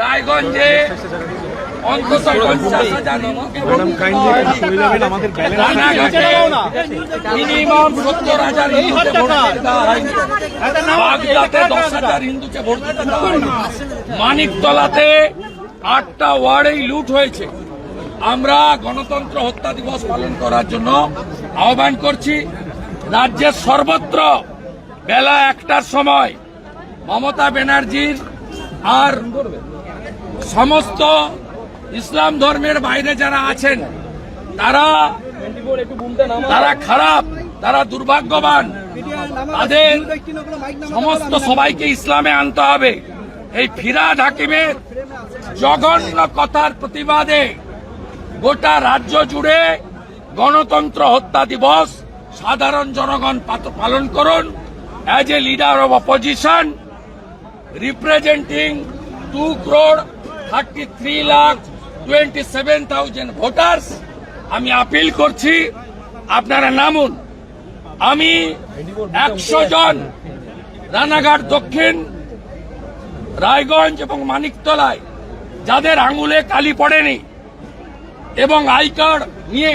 রায়গঞ্জে অন্তত পঞ্চাশ হাজার মিনিমাম সত্তর হাজার হিন্দুকে ভোট বাগদাতে দশ হাজার হিন্দুকে ভোট দিতে মানিকতলাতে আটটা ওয়ার্ডেই লুট হয়েছে। আমরা গণতন্ত্র হত্যা দিবস পালন করার জন্য আহ্বান করছি রাজ্যের সর্বত্র বেলা একটার সময় মমতা ব্যানার্জির আর সমস্ত ইসলাম ধর্মের বাইরে যারা আছেন, তারা তারা খারাপ, তারা দুর্ভাগ্যবান। তাদের সমস্ত সবাইকে ইসলামে আনতে হবে। এই ফিরাদ হাকিমের জঘন্য কথার প্রতিবাদে গোটা রাজ্য জুড়ে গণতন্ত্র হত্যা দিবস সাধারণ জনগণ পালন করুন। As a leader of opposition representing two crore thirty three lakh twenty seven thousand voters আমি আপিল করছি, আপনারা নামুন। আমি একশো জন রানাঘাট দক্ষিণ, রায়গঞ্জ এবং মানিকতলায়, যাদের আঙুলে কালি পড়েনি এবং আই কার্ড নিয়ে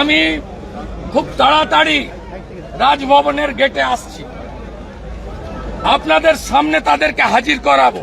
আমি খুব তাড়াতাড়ি রাজভবনের গেটে আসছি। আপনাদের সামনে তাদেরকে হাজির করাবো।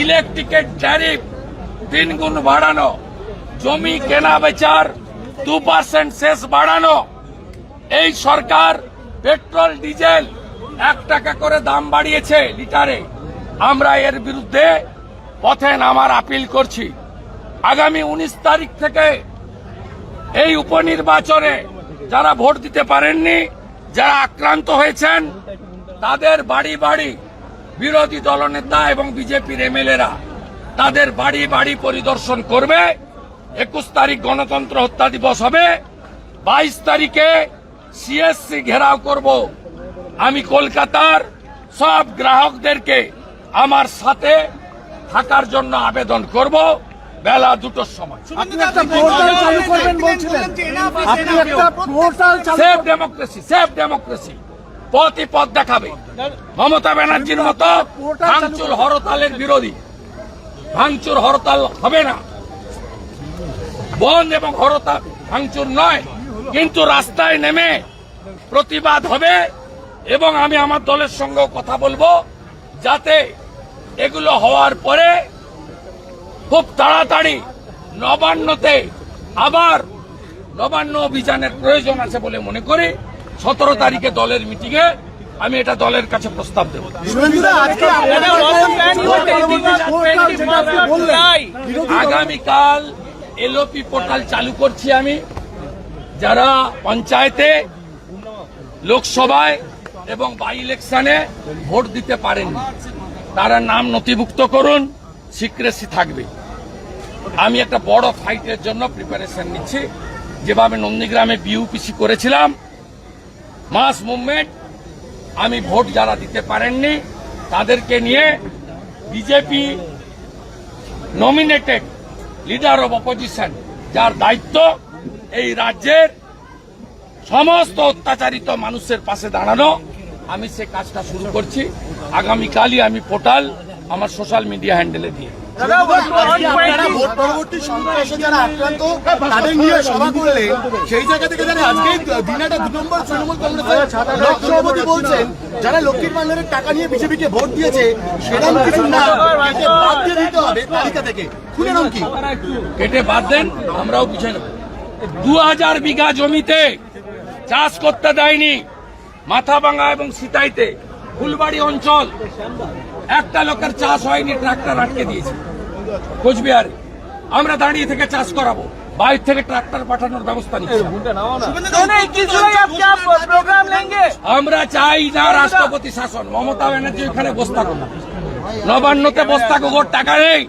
ইলেকট্রিকের ট্যারিফ তিন গুণ বাড়ানো, জমি কেনা বেচার দু পার্সেন্ট শেষ বাড়ানো। এই সরকার পেট্রোল, ডিজেল এক টাকা করে দাম বাড়িয়েছে লিটারে। আমরা এর বিরুদ্ধে পথে নামার আপিল করছি। আগামী উনিশ তারিখ থেকে এই উপনির্বাচনে যারা ভোট দিতে পারেননি, যারা আক্রান্ত হয়েছেন, তাদের বাড়ি বাড়ি বিরোধী দলনেতা এবং বিজেপির এমএলএরা তাদের বাড়ি বাড়ি পরিদর্শন করবে। একুশ তারিখ গণতন্ত্র হত্যা দিবস হবে। বাইশ তারিখে সিএসসি ঘেরাও করব। আমি কলকাতার সব গ্রাহকদেরকে আমার সাথে থাকার জন্য আবেদন করব। বেলা দুটোর সময়। আপনি একটা পোর্টাল চালু করবেন বলছিলেন। আপনি একটা পোর্টাল চালু সেফ ডেমোক্রেসি সেফ ডেমোক্রেসি পথই পথ দেখাবে। মমতা ব্যানার্জির মতো ভাঙচুর হরতালের বিরোধী। ভাঙচুর হরতাল হবে না। বন্ধ এবং হরতাল ভাঙচুর নয়, কিন্তু রাস্তায় নেমে প্রতিবাদ হবে এবং আমি আমার দলের সঙ্গে কথা বলব যাতে এগুলো হওয়ার পরে খুব তাড়াতাড়ি নবান্নতে আবার নবান্ন অভিযানের প্রয়োজন আছে বলে মনে করি। সতেরো তারিখে দলের মিটিংয়ে আমি এটা দলের কাছে প্রস্তাব দেব। আগামীকাল এলওপি পোর্টাল চালু করছি আমি। যারা পঞ্চায়েতে লোকসভায় এবং বাই ইলেকশনে ভোট দিতে পারেননি তারা নাম নথিভুক্ত করুন সিক্রেসি থাকবে। আমি একটা বড় ফাইটের জন্য প্রিপারেশন নিচ্ছি। যেভাবে নন্দীগ্রামে বিউপিসি করেছিলাম মাস মুভমেন্ট, আমি ভোট যারা দিতে পারেননি, তাদেরকে নিয়ে BJP nominated leader of opposition যার দায়িত্ব এই রাজ্যের সমস্ত অত্যাচারিত মানুষের পাশে দাঁড়ানো। আমি সে কাজটা শুরু করছি। আগামীকালই আমি পোর্টাল আমার সোশ্যাল মিডিয়া হ্যান্ডেলে দিয়ে। ভোট পরবর্তী সন্ত্রাসে যারা আক্রান্ত তাদের নিয়ে সভা করলেন সেই জায়গা থেকে যারা আজকে দিনাটা দু নম্বর তৃণমূল কংগ্রেসের ব্লক সভাপতি বলছেন যারা লক্ষ্মীর ভান্ডারের টাকা নিয়ে বিজেপিকে ভোট দিয়েছে সেরকম কিছু না। একে বাদ দিয়ে দিতে হবে তালিকা থেকে। খুলে নাম কি? কেটে বাদ দেন আমরাও বুঝে নেব। দু হাজার বিঘা জমিতে চাষ করতে দেয়নি মাথাভাঙ্গা এবং সিতাইতে ফুলবাড়ি অঞ্চল একটা লোকের চাষ হয়নি ট্রাক্টর আটকে দিয়েছে। কোচবিহারে। আমরা দাঁড়িয়ে থেকে চাষ করাবো। বাইরে থেকে ট্রাক্টর পাঠানোর ব্যবস্থা আমরা চাই না রাষ্ট্রপতি শাসন। মমতা ব্যানার্জি ওখানে বস্তা গোবর নবান্নতে বস্তা গোবর টাকা নেই।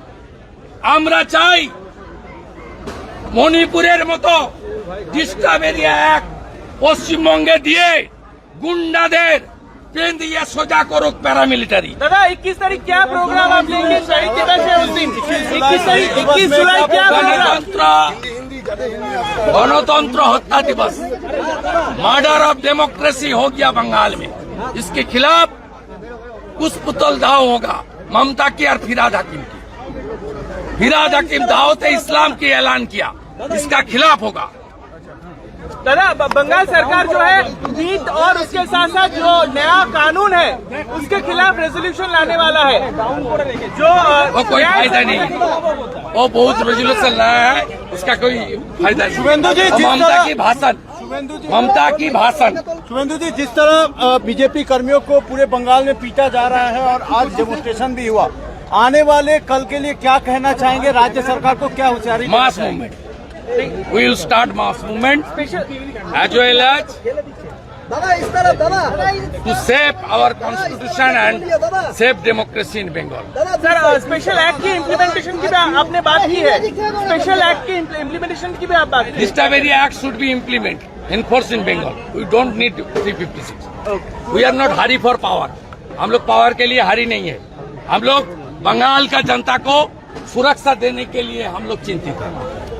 আমরা চাই মণিপুরের মতো ডিস্টার্ব এরিয়া এক পশ্চিমবঙ্গে দিয়ে গুন্ডাদের पेन दिया सोजा करो पैरामिलिटरी। दादा इक्कीस तारीख क्या प्रोग्राम आप लेंगे? इक्कीस तारीख इक्कीस जुलाई क्या गणतंत्र। गणतंत्र हत्या दिवस। मर्डर ऑफ़ डेमोक्रेसी हो गया बंगाल में। इसके खिलाफ कुछ पुतल दाव होगा ममता की और फिराज हकीम की। फिराज हकीम दावत इस्लाम की ऐलान किया। इसका खिलाफ होगा। दादा बंगाल सरकार जो है नीट और उसके साथ साथ जो नया कानून है उसके खिलाफ रेजोल्यूशन लाने वाला है। जो वो कोई फ़ायदा नहीं। वो बहुत रेजोल्यूशन लाया है उसका कोई फ़ायदा शुभेंदु जी, ममता की भाषण। ममता की भाषण। शुभेंदु जी जिस तरह बीजेपी कर्मियों को पूरे बंगाल में पीटा जा रहा है और आज डेमोस्ट्रेशन भी हुआ आने वाले कल के लिए क्या कहना चाहेंगे? राज्य सरकार को क्या होशियारी mass movement. We will start mass movement as well as to save our constitution and save democracy in Bengal. Sir special act की इम्प्लीमेंटेशन की भी आपने बात की है स्पेशल एक्ट की इम्प्लीमेंटेशन की भी आप बात Taveri Act should be implemented, enforced in Bengal. We don't need 356. We are not hurry for power. हम लोग पावर के लिए हरी नहीं है हम लोग बंगाल का जनता को सुरक्षा देने के लिए हम लोग चिंतित हैं